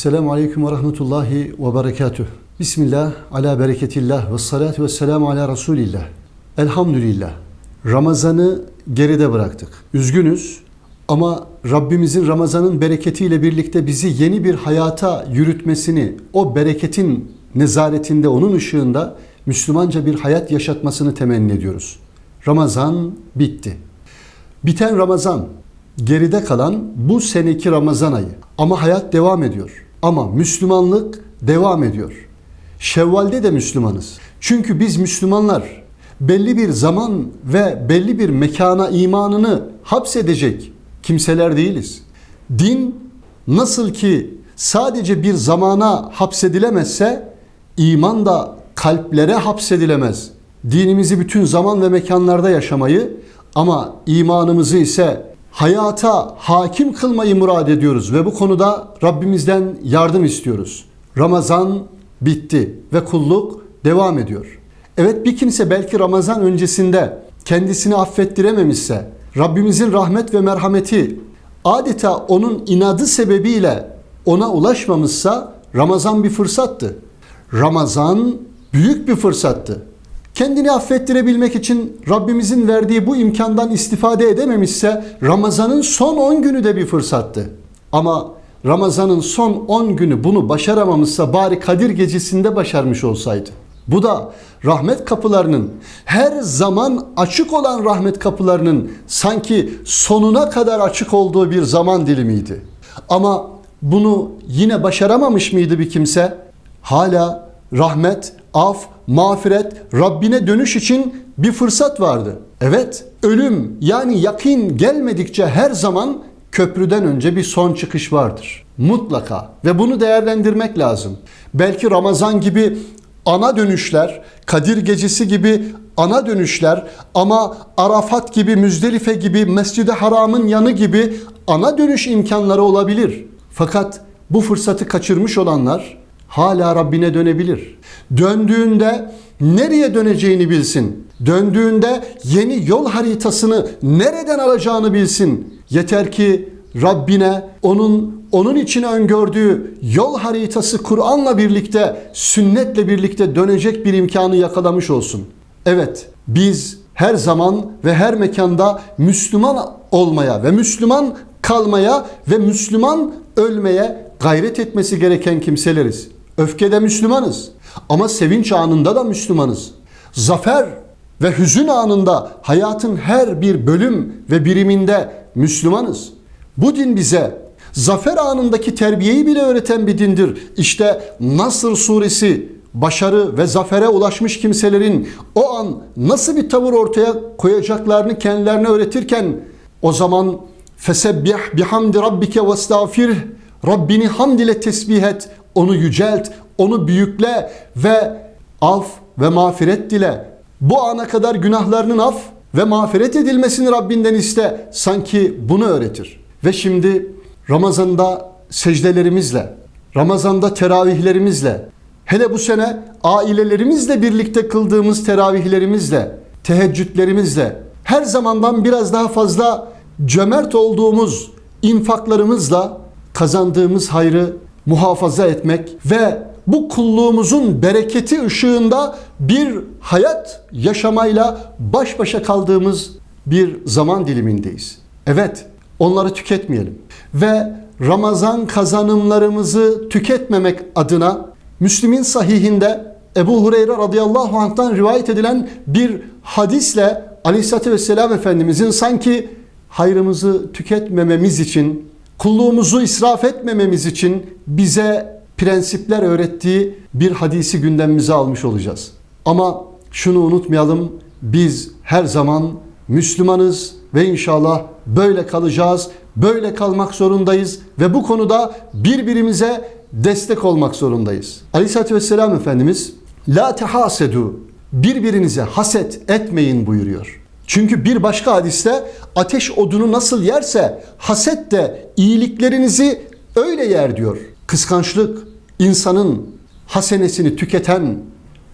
Esselamu Aleyküm ve Rahmetullahi ve Berekatuh. Bismillah, ala bereketillah ve salatu ve selamu ala Resulillah. Elhamdülillah. Ramazan'ı geride bıraktık. Üzgünüz ama Rabbimizin Ramazan'ın bereketiyle birlikte bizi yeni bir hayata yürütmesini, o bereketin nezaretinde, onun ışığında Müslümanca bir hayat yaşatmasını temenni ediyoruz. Ramazan bitti. Biten Ramazan, geride kalan bu seneki Ramazan ayı. Ama hayat devam ediyor. Ama Müslümanlık devam ediyor. Şevval'de de Müslümanız. Çünkü biz Müslümanlar belli bir zaman ve belli bir mekana imanını hapsedecek kimseler değiliz. Din nasıl ki sadece bir zamana hapsedilemezse iman da kalplere hapsedilemez. Dinimizi bütün zaman ve mekanlarda yaşamayı ama imanımızı ise hayata hakim kılmayı murad ediyoruz ve bu konuda Rabbimizden yardım istiyoruz. Ramazan bitti ve kulluk devam ediyor. Evet bir kimse belki Ramazan öncesinde kendisini affettirememişse, Rabbimizin rahmet ve merhameti adeta onun inadı sebebiyle ona ulaşmamışsa Ramazan bir fırsattı. Ramazan büyük bir fırsattı. Kendini affettirebilmek için Rabbimizin verdiği bu imkandan istifade edememişse Ramazan'ın son 10 günü de bir fırsattı. Ama Ramazan'ın son 10 günü bunu başaramamışsa bari Kadir gecesinde başarmış olsaydı. Bu da rahmet kapılarının her zaman açık olan rahmet kapılarının sanki sonuna kadar açık olduğu bir zaman dilimiydi. Ama bunu yine başaramamış mıydı bir kimse? Hala rahmet, af, mağfiret, Rabbine dönüş için bir fırsat vardı. Evet, ölüm yani yakin gelmedikçe her zaman köprüden önce bir son çıkış vardır. Mutlaka ve bunu değerlendirmek lazım. Belki Ramazan gibi ana dönüşler, Kadir Gecesi gibi ana dönüşler ama Arafat gibi, Müzdelife gibi, Mescid-i Haram'ın yanı gibi ana dönüş imkanları olabilir. Fakat bu fırsatı kaçırmış olanlar hala Rabbine dönebilir. Döndüğünde nereye döneceğini bilsin. Döndüğünde yeni yol haritasını nereden alacağını bilsin. Yeter ki Rabbine onun onun için öngördüğü yol haritası Kur'an'la birlikte, sünnetle birlikte dönecek bir imkanı yakalamış olsun. Evet, biz her zaman ve her mekanda Müslüman olmaya ve Müslüman kalmaya ve Müslüman ölmeye gayret etmesi gereken kimseleriz. Öfkede Müslümanız ama sevinç anında da Müslümanız. Zafer ve hüzün anında hayatın her bir bölüm ve biriminde Müslümanız. Bu din bize zafer anındaki terbiyeyi bile öğreten bir dindir. İşte Nasr suresi başarı ve zafere ulaşmış kimselerin o an nasıl bir tavır ortaya koyacaklarını kendilerine öğretirken o zaman fesebbih bihamdi rabbike ve estağfirh Rabbini hamd ile tesbih et, onu yücelt, onu büyükle ve af ve mağfiret dile. Bu ana kadar günahlarının af ve mağfiret edilmesini Rabbinden iste. Sanki bunu öğretir. Ve şimdi Ramazan'da secdelerimizle, Ramazan'da teravihlerimizle, hele bu sene ailelerimizle birlikte kıldığımız teravihlerimizle, teheccüdlerimizle, her zamandan biraz daha fazla cömert olduğumuz infaklarımızla kazandığımız hayrı muhafaza etmek ve bu kulluğumuzun bereketi ışığında bir hayat yaşamayla baş başa kaldığımız bir zaman dilimindeyiz. Evet, onları tüketmeyelim. Ve Ramazan kazanımlarımızı tüketmemek adına Müslim'in sahihinde Ebu Hureyre radıyallahu anh'tan rivayet edilen bir hadisle Aleyhisselatü Vesselam Efendimizin sanki hayrımızı tüketmememiz için, kulluğumuzu israf etmememiz için bize prensipler öğrettiği bir hadisi gündemimize almış olacağız. Ama şunu unutmayalım, biz her zaman Müslümanız ve inşallah böyle kalacağız, böyle kalmak zorundayız ve bu konuda birbirimize destek olmak zorundayız. Aleyhisselatü Vesselam Efendimiz La tehasedu birbirinize haset etmeyin buyuruyor. Çünkü bir başka hadiste ateş odunu nasıl yerse haset de iyiliklerinizi öyle yer diyor. Kıskançlık insanın hasenesini tüketen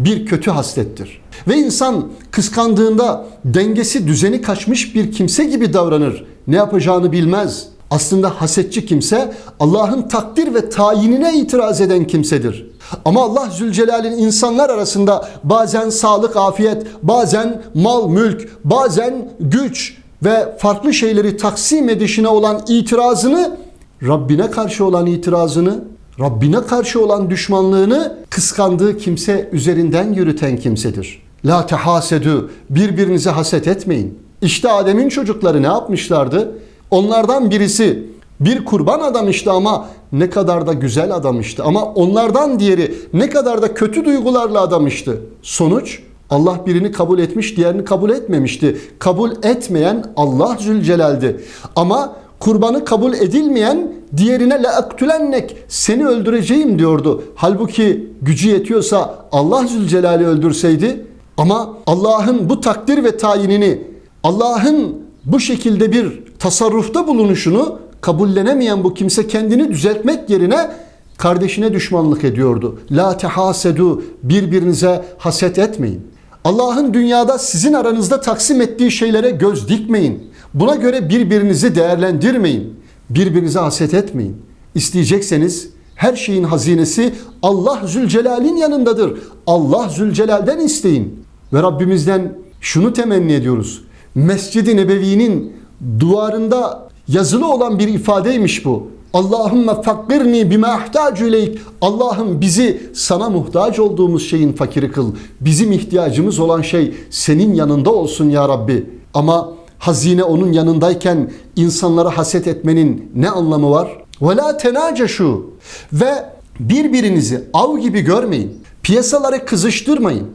bir kötü haslettir. Ve insan kıskandığında dengesi düzeni kaçmış bir kimse gibi davranır. Ne yapacağını bilmez. Aslında hasetçi kimse Allah'ın takdir ve tayinine itiraz eden kimsedir. Ama Allah Zülcelal'in insanlar arasında bazen sağlık, afiyet, bazen mal, mülk, bazen güç ve farklı şeyleri taksim edişine olan itirazını, Rabbine karşı olan itirazını, Rabbine karşı olan düşmanlığını kıskandığı kimse üzerinden yürüten kimsedir. La tehasedü, birbirinize haset etmeyin. İşte Adem'in çocukları ne yapmışlardı? Onlardan birisi bir kurban adamıştı ama ne kadar da güzel adamıştı. Ama onlardan diğeri ne kadar da kötü duygularla adamıştı. Sonuç Allah birini kabul etmiş, diğerini kabul etmemişti. Kabul etmeyen Allah Zülcelal'di. Ama kurbanı kabul edilmeyen diğerine la aktülennek seni öldüreceğim diyordu. Halbuki gücü yetiyorsa Allah Zülcelal'i öldürseydi ama Allah'ın bu takdir ve tayinini Allah'ın bu şekilde bir tasarrufta bulunuşunu kabullenemeyen bu kimse kendini düzeltmek yerine kardeşine düşmanlık ediyordu. La tehasedu birbirinize haset etmeyin. Allah'ın dünyada sizin aranızda taksim ettiği şeylere göz dikmeyin. Buna göre birbirinizi değerlendirmeyin. Birbirinize haset etmeyin. İsteyecekseniz her şeyin hazinesi Allah Zülcelal'in yanındadır. Allah Zülcelal'den isteyin. Ve Rabbimizden şunu temenni ediyoruz. Mescid-i Nebevi'nin duvarında yazılı olan bir ifadeymiş bu. Allahümme fakkirni bima ihtacu ileyk. Allah'ım bizi sana muhtaç olduğumuz şeyin fakiri kıl. Bizim ihtiyacımız olan şey senin yanında olsun ya Rabbi. Ama hazine onun yanındayken insanlara haset etmenin ne anlamı var? Ve la tenaceşu. Ve birbirinizi av gibi görmeyin. Piyasaları kızıştırmayın.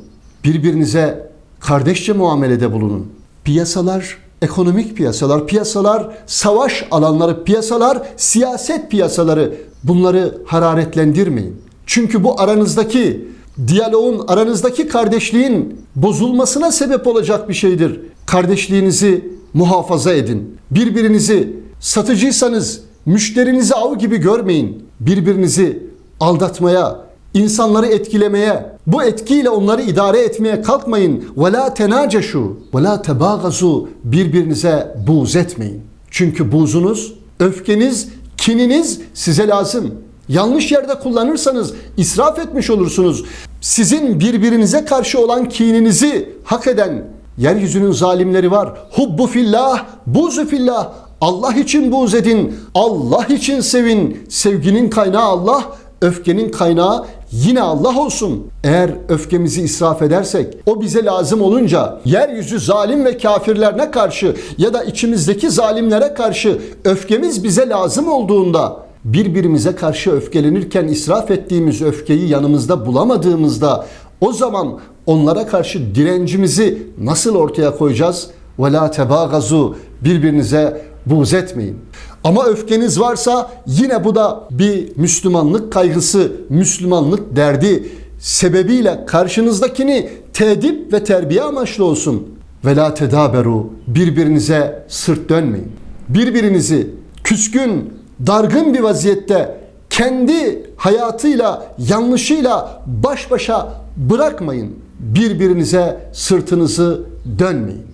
Birbirinize kardeşçe muamelede bulunun. Piyasalar ekonomik piyasalar, piyasalar savaş alanları, piyasalar siyaset piyasaları bunları hararetlendirmeyin. Çünkü bu aranızdaki diyaloğun, aranızdaki kardeşliğin bozulmasına sebep olacak bir şeydir. Kardeşliğinizi muhafaza edin. Birbirinizi satıcıysanız müşterinizi av gibi görmeyin. Birbirinizi aldatmaya, insanları etkilemeye, bu etkiyle onları idare etmeye kalkmayın. Ve la tenaceşu ve la tebagazu birbirinize buğz etmeyin. Çünkü buğzunuz, öfkeniz, kininiz size lazım. Yanlış yerde kullanırsanız israf etmiş olursunuz. Sizin birbirinize karşı olan kininizi hak eden yeryüzünün zalimleri var. Hubbu fillah, buzu fillah. Allah için buğz edin. Allah için sevin. Sevginin kaynağı Allah, öfkenin kaynağı yine Allah olsun. Eğer öfkemizi israf edersek, o bize lazım olunca yeryüzü zalim ve kafirlerine karşı ya da içimizdeki zalimlere karşı öfkemiz bize lazım olduğunda birbirimize karşı öfkelenirken israf ettiğimiz öfkeyi yanımızda bulamadığımızda o zaman onlara karşı direncimizi nasıl ortaya koyacağız? Ve la tebagazu birbirinize buğz etmeyin. Ama öfkeniz varsa yine bu da bir Müslümanlık kaygısı, Müslümanlık derdi sebebiyle karşınızdakini tedip ve terbiye amaçlı olsun. Ve la tedaberu birbirinize sırt dönmeyin. Birbirinizi küskün, dargın bir vaziyette kendi hayatıyla, yanlışıyla baş başa bırakmayın. Birbirinize sırtınızı dönmeyin.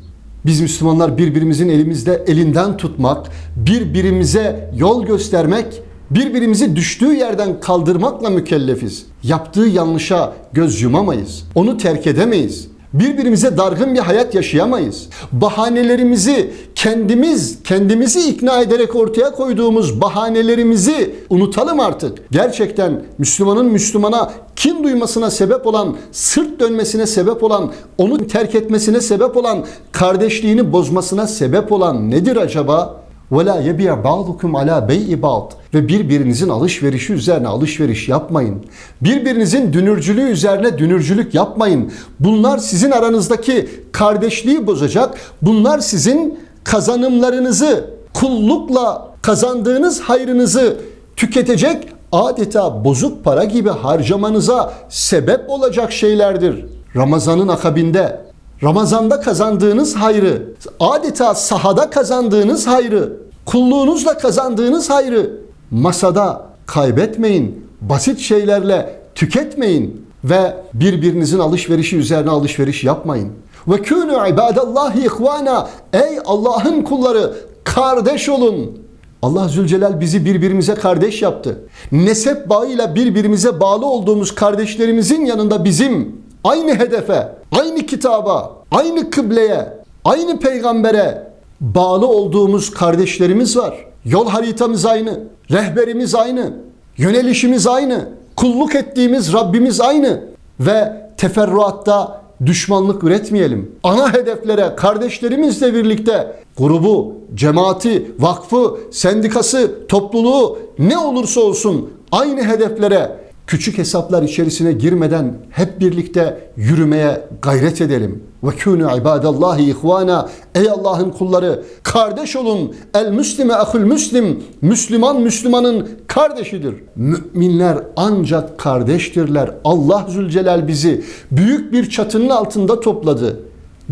Biz Müslümanlar birbirimizin elimizde elinden tutmak, birbirimize yol göstermek, birbirimizi düştüğü yerden kaldırmakla mükellefiz. Yaptığı yanlışa göz yumamayız. Onu terk edemeyiz. Birbirimize dargın bir hayat yaşayamayız. Bahanelerimizi kendimiz kendimizi ikna ederek ortaya koyduğumuz bahanelerimizi unutalım artık. Gerçekten Müslümanın Müslümana kin duymasına sebep olan, sırt dönmesine sebep olan, onu terk etmesine sebep olan, kardeşliğini bozmasına sebep olan nedir acaba? وَلَا يَبِيَ بَعْضُكُمْ عَلَى بَيْءِ بَعْضٍ Ve birbirinizin alışverişi üzerine alışveriş yapmayın. Birbirinizin dünürcülüğü üzerine dünürcülük yapmayın. Bunlar sizin aranızdaki kardeşliği bozacak. Bunlar sizin kazanımlarınızı, kullukla kazandığınız hayrınızı tüketecek adeta bozuk para gibi harcamanıza sebep olacak şeylerdir. Ramazanın akabinde Ramazanda kazandığınız hayrı, adeta sahada kazandığınız hayrı, kulluğunuzla kazandığınız hayrı masada kaybetmeyin. Basit şeylerle tüketmeyin ve birbirinizin alışverişi üzerine alışveriş yapmayın. Ve kûnû ibâdallâhi ihvâna. Ey Allah'ın kulları kardeş olun. Allah Zülcelal bizi birbirimize kardeş yaptı. Nesep bağıyla birbirimize bağlı olduğumuz kardeşlerimizin yanında bizim aynı hedefe, aynı kitaba, aynı kıbleye, aynı peygambere bağlı olduğumuz kardeşlerimiz var. Yol haritamız aynı, rehberimiz aynı, yönelişimiz aynı, kulluk ettiğimiz Rabbimiz aynı ve teferruatta düşmanlık üretmeyelim. Ana hedeflere kardeşlerimizle birlikte grubu, cemaati, vakfı, sendikası, topluluğu ne olursa olsun aynı hedeflere küçük hesaplar içerisine girmeden hep birlikte yürümeye gayret edelim. Ve kûnû ibadallahi ihvana. Ey Allah'ın kulları kardeş olun. El müslime ahul müslim. Müslüman Müslümanın kardeşidir. Müminler ancak kardeştirler. Allah Zülcelal bizi büyük bir çatının altında topladı.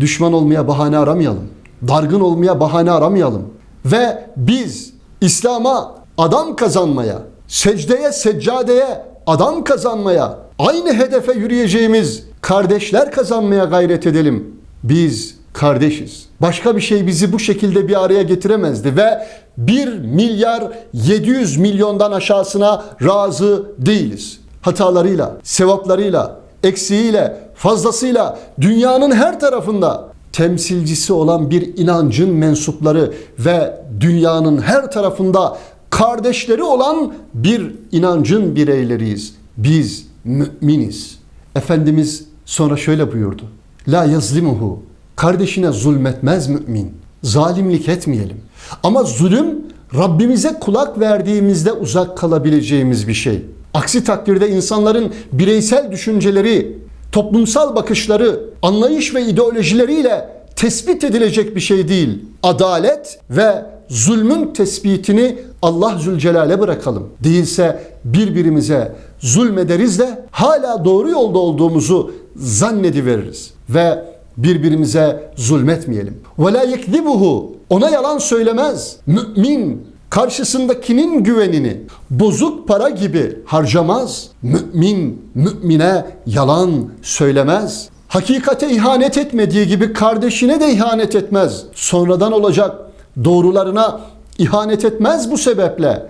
Düşman olmaya bahane aramayalım. Dargın olmaya bahane aramayalım. Ve biz İslam'a adam kazanmaya, secdeye, seccadeye adam kazanmaya, aynı hedefe yürüyeceğimiz kardeşler kazanmaya gayret edelim. Biz kardeşiz. Başka bir şey bizi bu şekilde bir araya getiremezdi ve 1 milyar 700 milyondan aşağısına razı değiliz. Hatalarıyla, sevaplarıyla, eksiğiyle, fazlasıyla dünyanın her tarafında temsilcisi olan bir inancın mensupları ve dünyanın her tarafında kardeşleri olan bir inancın bireyleriyiz. Biz müminiz. Efendimiz sonra şöyle buyurdu. La yazlimuhu. Kardeşine zulmetmez mümin. Zalimlik etmeyelim. Ama zulüm Rabbimize kulak verdiğimizde uzak kalabileceğimiz bir şey. Aksi takdirde insanların bireysel düşünceleri, toplumsal bakışları, anlayış ve ideolojileriyle tespit edilecek bir şey değil. Adalet ve zulmün tespitini Allah Zülcelal'e bırakalım. Değilse birbirimize zulmederiz de hala doğru yolda olduğumuzu zannediveririz. Ve birbirimize zulmetmeyelim. Ve la yekzibuhu. Ona yalan söylemez. Mümin karşısındakinin güvenini bozuk para gibi harcamaz. Mümin mümine yalan söylemez. Hakikate ihanet etmediği gibi kardeşine de ihanet etmez. Sonradan olacak doğrularına ihanet etmez bu sebeple.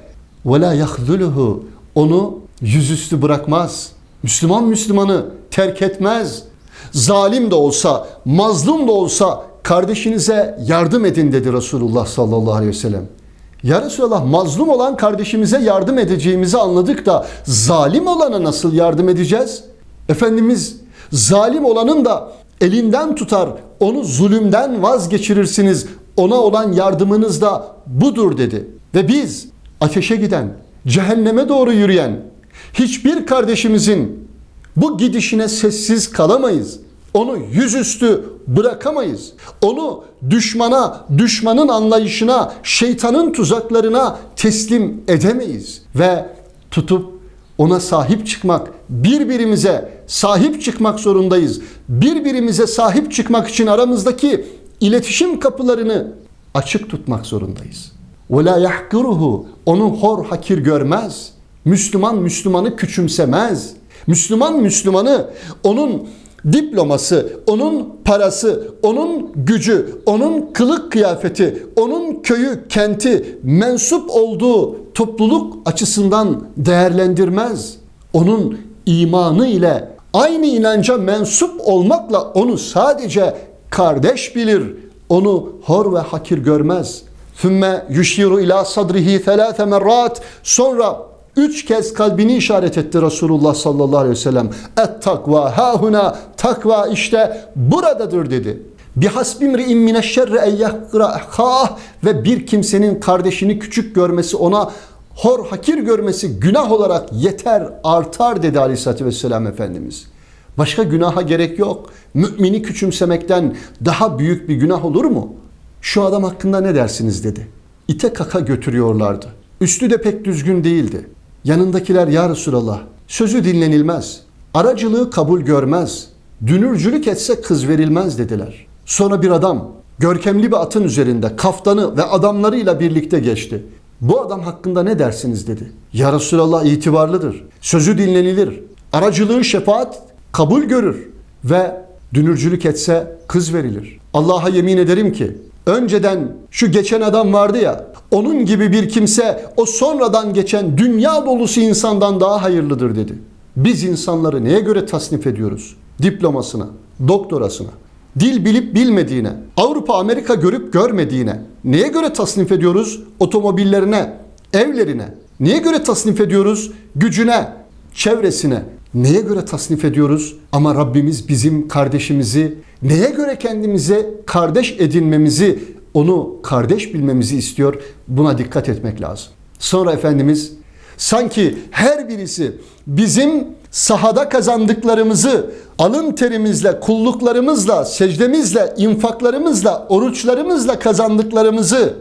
La yahzuluhu. Onu yüzüstü bırakmaz. Müslüman Müslümanı terk etmez. Zalim de olsa, mazlum da olsa kardeşinize yardım edin dedi Resulullah sallallahu aleyhi ve sellem. Ya Resulallah mazlum olan kardeşimize yardım edeceğimizi anladık da zalim olana nasıl yardım edeceğiz? Efendimiz zalim olanın da elinden tutar, onu zulümden vazgeçirirsiniz. Ona olan yardımınız da budur dedi. Ve biz ateşe giden, cehenneme doğru yürüyen hiçbir kardeşimizin bu gidişine sessiz kalamayız. Onu yüzüstü bırakamayız. Onu düşmana, düşmanın anlayışına, şeytanın tuzaklarına teslim edemeyiz. Ve tutup ona sahip çıkmak, birbirimize sahip çıkmak zorundayız. Birbirimize sahip çıkmak için aramızdaki iletişim kapılarını açık tutmak zorundayız. وَلَا يَحْقِرُهُ Onu hor hakir görmez. Müslüman Müslümanı küçümsemez. Müslüman Müslümanı onun diploması, onun parası, onun gücü, onun kılık kıyafeti, onun köyü, kenti, mensup olduğu topluluk açısından değerlendirmez. Onun imanı ile aynı inanca mensup olmakla onu sadece kardeş bilir. Onu hor ve hakir görmez. Fümme yuşiru ila sadrihi thelâthe merrat. Sonra üç kez kalbini işaret etti Resulullah sallallahu aleyhi ve sellem. Et takva hahuna takva işte buradadır dedi. Bihasbimri'in mineşşerri en yahkıra'kah ve bir kimsenin kardeşini küçük görmesi ona hor hakir görmesi günah olarak yeter artar dedi aleyhissalatü vesselam Efendimiz. Başka günaha gerek yok. Mümini küçümsemekten daha büyük bir günah olur mu? Şu adam hakkında ne dersiniz dedi. İte kaka götürüyorlardı. Üstü de pek düzgün değildi. Yanındakiler ya Resulallah sözü dinlenilmez. Aracılığı kabul görmez. Dünürcülük etse kız verilmez dediler. Sonra bir adam görkemli bir atın üzerinde kaftanı ve adamlarıyla birlikte geçti. Bu adam hakkında ne dersiniz dedi. Ya Resulallah itibarlıdır. Sözü dinlenilir. Aracılığı şefaat kabul görür ve dünürcülük etse kız verilir. Allah'a yemin ederim ki önceden şu geçen adam vardı ya Onun gibi bir kimse o sonradan geçen dünya dolusu insandan daha hayırlıdır dedi. Biz insanları neye göre tasnif ediyoruz? Diplomasına, doktorasına, dil bilip bilmediğine, Avrupa Amerika görüp görmediğine, neye göre tasnif ediyoruz? Otomobillerine, evlerine, neye göre tasnif ediyoruz? Gücüne, çevresine, neye göre tasnif ediyoruz? Ama Rabbimiz bizim kardeşimizi neye göre kendimize kardeş edinmemizi, onu kardeş bilmemizi istiyor. Buna dikkat etmek lazım. Sonra Efendimiz sanki her birisi bizim sahada kazandıklarımızı alın terimizle, kulluklarımızla, secdemizle, infaklarımızla, oruçlarımızla kazandıklarımızı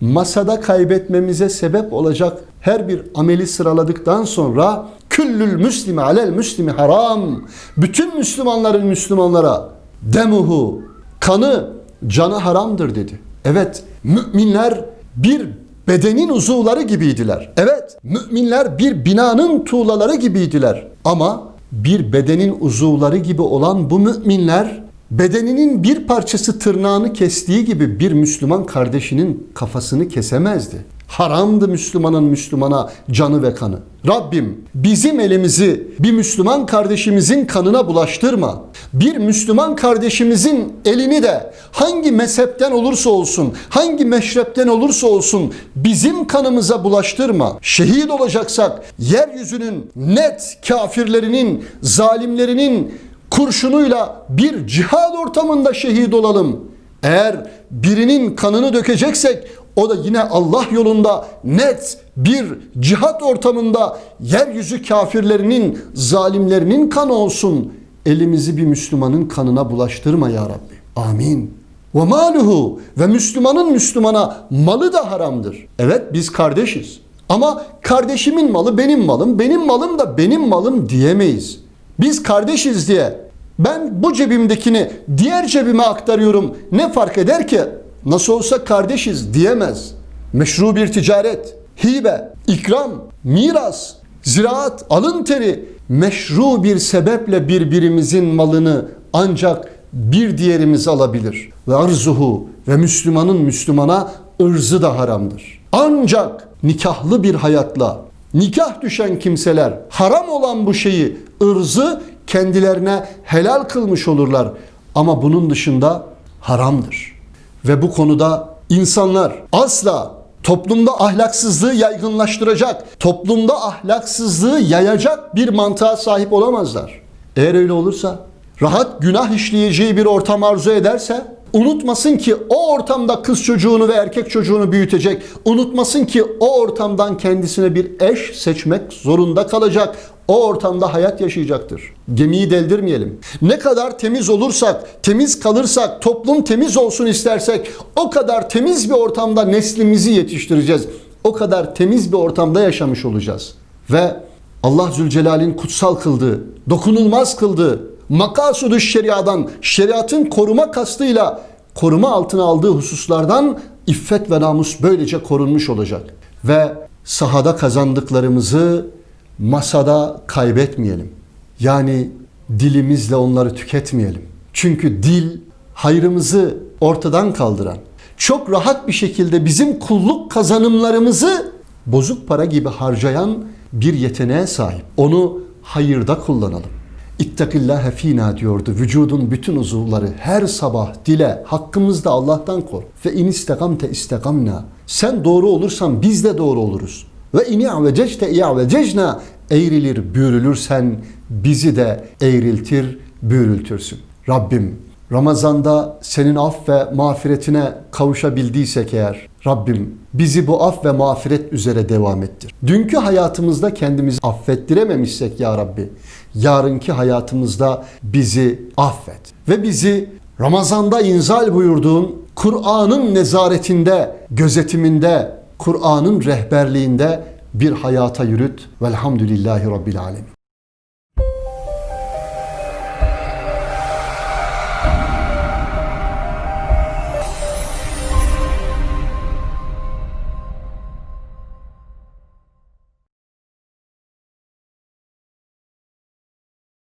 masada kaybetmemize sebep olacak her bir ameli sıraladıktan sonra küllül müslimi alel müslimi haram. Bütün Müslümanların Müslümanlara demuhu, kanı, canı haramdır dedi. Evet, müminler bir bedenin uzuvları gibiydiler. Evet, müminler bir binanın tuğlaları gibiydiler. Ama bir bedenin uzuvları gibi olan bu müminler bedeninin bir parçası tırnağını kestiği gibi bir Müslüman kardeşinin kafasını kesemezdi. Haramdı Müslümanın Müslümana canı ve kanı. Rabbim bizim elimizi bir Müslüman kardeşimizin kanına bulaştırma. Bir Müslüman kardeşimizin elini de hangi mezhepten olursa olsun, hangi meşrepten olursa olsun bizim kanımıza bulaştırma. Şehit olacaksak yeryüzünün net kafirlerinin, zalimlerinin kurşunuyla bir cihad ortamında şehit olalım. Eğer birinin kanını dökeceksek o da yine Allah yolunda net bir cihat ortamında yeryüzü kafirlerinin, zalimlerinin kanı olsun. Elimizi bir Müslümanın kanına bulaştırma ya Rabbi. Amin. Ve maluhu ve Müslümanın Müslümana malı da haramdır. Evet biz kardeşiz. Ama kardeşimin malı benim malım, benim malım da benim malım diyemeyiz. Biz kardeşiz diye ben bu cebimdekini diğer cebime aktarıyorum. Ne fark eder ki? Nasıl olsa kardeşiz diyemez. Meşru bir ticaret, hibe, ikram, miras, ziraat, alın teri meşru bir sebeple birbirimizin malını ancak bir diğerimiz alabilir. Ve arzuhu ve Müslümanın Müslümana ırzı da haramdır. Ancak nikahlı bir hayatla nikah düşen kimseler haram olan bu şeyi ırzı kendilerine helal kılmış olurlar. Ama bunun dışında haramdır. Ve bu konuda insanlar asla toplumda ahlaksızlığı yaygınlaştıracak, toplumda ahlaksızlığı yayacak bir mantığa sahip olamazlar. Eğer öyle olursa, rahat günah işleyeceği bir ortam arzu ederse, unutmasın ki o ortamda kız çocuğunu ve erkek çocuğunu büyütecek. Unutmasın ki o ortamdan kendisine bir eş seçmek zorunda kalacak. O ortamda hayat yaşayacaktır. Gemiyi deldirmeyelim. Ne kadar temiz olursak, temiz kalırsak, toplum temiz olsun istersek o kadar temiz bir ortamda neslimizi yetiştireceğiz. O kadar temiz bir ortamda yaşamış olacağız. Ve Allah Zülcelal'in kutsal kıldığı, dokunulmaz kıldığı, makasudu şeriadan, şeriatın koruma kastıyla koruma altına aldığı hususlardan iffet ve namus böylece korunmuş olacak. Ve sahada kazandıklarımızı masada kaybetmeyelim. Yani dilimizle onları tüketmeyelim. Çünkü dil hayrımızı ortadan kaldıran, çok rahat bir şekilde bizim kulluk kazanımlarımızı bozuk para gibi harcayan bir yeteneğe sahip. Onu hayırda kullanalım. İttakillâhe fînâ diyordu. Vücudun bütün uzuvları her sabah dile hakkımızda Allah'tan kor. Ve in istegamte istegamna. Sen doğru olursan biz de doğru oluruz. Ve in i'vececte i'vececna. Eğrilir büyürülürsen bizi de eğriltir büyürültürsün. Rabbim Ramazanda senin af ve mağfiretine kavuşabildiysek eğer Rabbim bizi bu af ve mağfiret üzere devam ettir. Dünkü hayatımızda kendimizi affettirememişsek ya Rabbi yarınki hayatımızda bizi affet. Ve bizi Ramazanda inzal buyurduğun Kur'an'ın nezaretinde, gözetiminde, Kur'an'ın rehberliğinde bir hayata yürüt. Velhamdülillahi Rabbil Alemin.